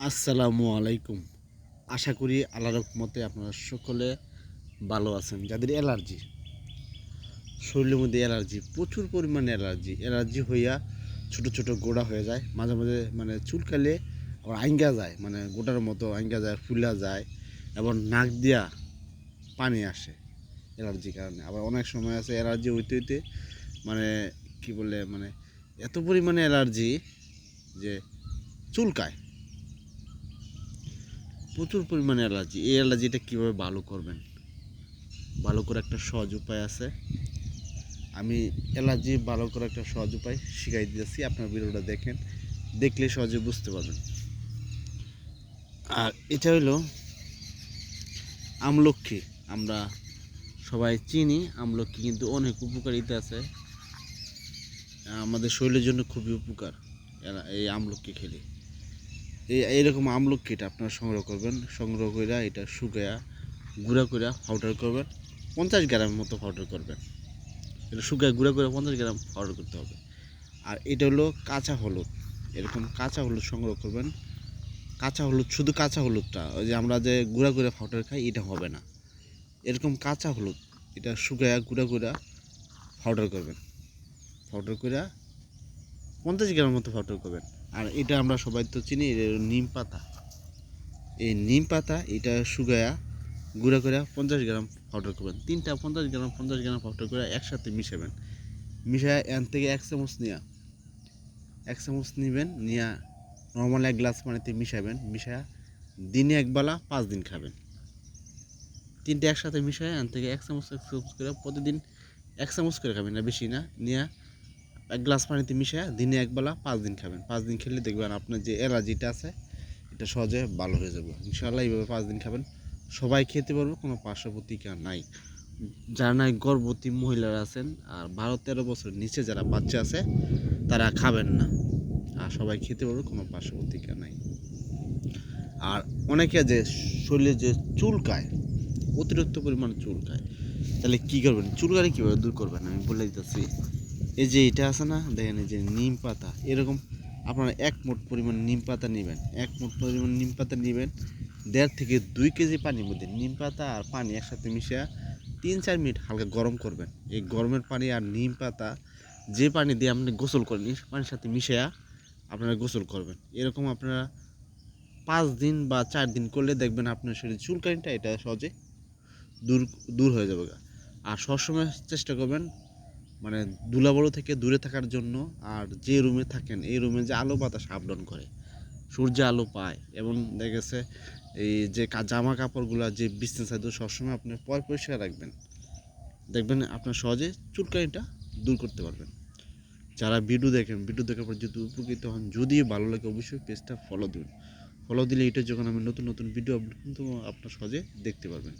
আসসালামু আলাইকুম। আশা করি আল্লাহ রহমতে আপনারা সকলে ভালো আছেন। যাদের অ্যালার্জি, শরীরের মধ্যে অ্যালার্জি, প্রচুর পরিমাণে অ্যালার্জি। অ্যালার্জি হইয়া ছোট ছোট গোড়া হয়ে যায়। মাঝে মাঝে মানে চুলকালে আবার আইঙ্গা যায়। মানে গোটার মতো আইঙ্গা যায়, ফুলা যায়, এবং নাক দিয়া পানি আসে অ্যালার্জির কারণে। আবার অনেক সময় আছে অ্যালার্জি হইতে হইতে মানে কি বলে মানে এত পরিমাণে অ্যালার্জি যে চুলকায়। প্রচুর পরিমাণে অ্যালার্জি। এই অ্যালার্জিটা কীভাবে ভালো করবেন? ভালো করে একটা সহজ উপায় আছে। আমি অ্যালার্জি ভালো করে একটা সহজ উপায় শিখাই দিয়েছি আপনার ভিডিওটা দেখেন। দেখলে সহজে বুঝতে পারবেন। আর এটা হলো আমলক্ষী। আমরা সবাই চিনি, আমলক্ষী কিন্তু অনেক উপকারিতা আছে। আমাদের শরীরের জন্য খুবই উপকার এই আমলক্ষী খেলে। এই, এইরকম আমলক্ষীটা আপনারা সংগ্রহ করবেন। সংগ্রহ করে এটা শুকায়া, গুঁড়া করে পাউডার করবেন। পঞ্চাশ গ্রামের মতো পাউডার করবেন। এটা শুকায়, গুঁড়া করে পঞ্চাশ গ্রাম পাউডার করতে হবে। আর এটা হলো কাঁচা হলুদ। এরকম কাঁচা হলুদ সংগ্রহ করবেন। কাঁচা হলুদ, শুধু কাঁচা হলুদটা, ওই যে আমরা যে গুঁড়া করে পাউডার খাই, এটা হবে না। এরকম কাঁচা হলুদ, এটা শুকায়া, গুঁড়া করে পাউডার করবেন। পাউডার করে পঞ্চাশ গ্রামের মতো পাউডার করবেন। আর এটা আমরা সবাই তো চিনি নিম পাতা। এই নিম পাতা, এটা শুকায়া গুঁড়া করে পঞ্চাশ গ্রাম পাউডার করবেন। তিনটা পঞ্চাশ গ্রাম পঞ্চাশ গ্রাম পাউডার করে একসাথে মিশাবেন। মিশায় এন থেকে এক চামচ নিয়া, এক চামচ নেবেন, নিয়া নর্মাল এক গ্লাস পানিতে মিশাবেন। মিশা দিনে একবেলা পাঁচ দিন খাবেন। তিনটে একসাথে মিশায় এন থেকে এক চামচ এক চামচ করে প্রতিদিন এক চামচ করে খাবেন, না বেশি না। নিয়ে এক গ্লাস পানিতে মিশিয়ে দিনে একবেলা পাঁচ দিন খাবেন। পাঁচ দিন খেলে দেখবেন আপনার যে অ্যালার্জিটা আছে, এটা সহজে ভালো হয়ে যাবে। ইনশাআল্লাহ এইভাবে পাঁচ দিন খাবেন। সবাই খেতে পারবে, কোনো পার্শ্ব নাই। যারা নাই, গর্ভবতী মহিলারা আছেন, আর বারো তেরো বছর নিচে যারা বাচ্চা আছে, তারা খাবেন না। আর সবাই খেতে পারবে, কোনো পার্শ্ব নাই। আর অনেকে যে শরীরে যে চুলকায় অতিরিক্ত পরিমাণ চুলকায় তাহলে কী করবেন? চুলকানি কীভাবে দূর করবেন? আমি বলে দিতেছি। এই যে এটা আছে না, দেখেন এই যে নিম পাতা, এরকম আপনারা এক মোট পরিমাণ নিম পাতা নেবেন, এক মোট পরিমাণ নিম পাতা নেবেন, দেড় থেকে দুই কেজি পানির মধ্যে নিম পাতা আর পানি একসাথে মিশিয়ে তিন চার মিনিট হালকা গরম করবেন। এই গরমের পানি আর নিম পাতা যে পানি দিয়ে আপনি গোসল করেন পানির সাথে মিশিয়ে আপনারা গোসল করবেন। এরকম আপনারা পাঁচ দিন বা চার দিন করলে দেখবেন আপনার শরীর চুলকানিটা এটা সহজে দূর দূর হয়ে যাবে আর সবসময় চেষ্টা করবেন মানে ধুলাবড়ো থেকে দূরে থাকার জন্য আর যে রুমে থাকেন, এই রুমে যে আলো বাতাস ডাউন করে, সূর্য আলো পায় এবং দেখা গেছে এই যে জামা কাপড়গুলো যে বিছনা চাদর সবসময় আপনি পয় পরিষ্কার রাখবেন। দেখবেন আপনার সহজে চুলকানিটা দূর করতে পারবেন। যারা ভিডিও দেখেন ভিডিও দেখার পর যদি উপকৃত হন, যদি ভালো লাগে অবশ্যই পেজটা ফলো দিন ফলো দিলে এটা যখন আমি নতুন নতুন ভিডিও আপলোড করব, আপনার সহজে দেখতে পারবেন।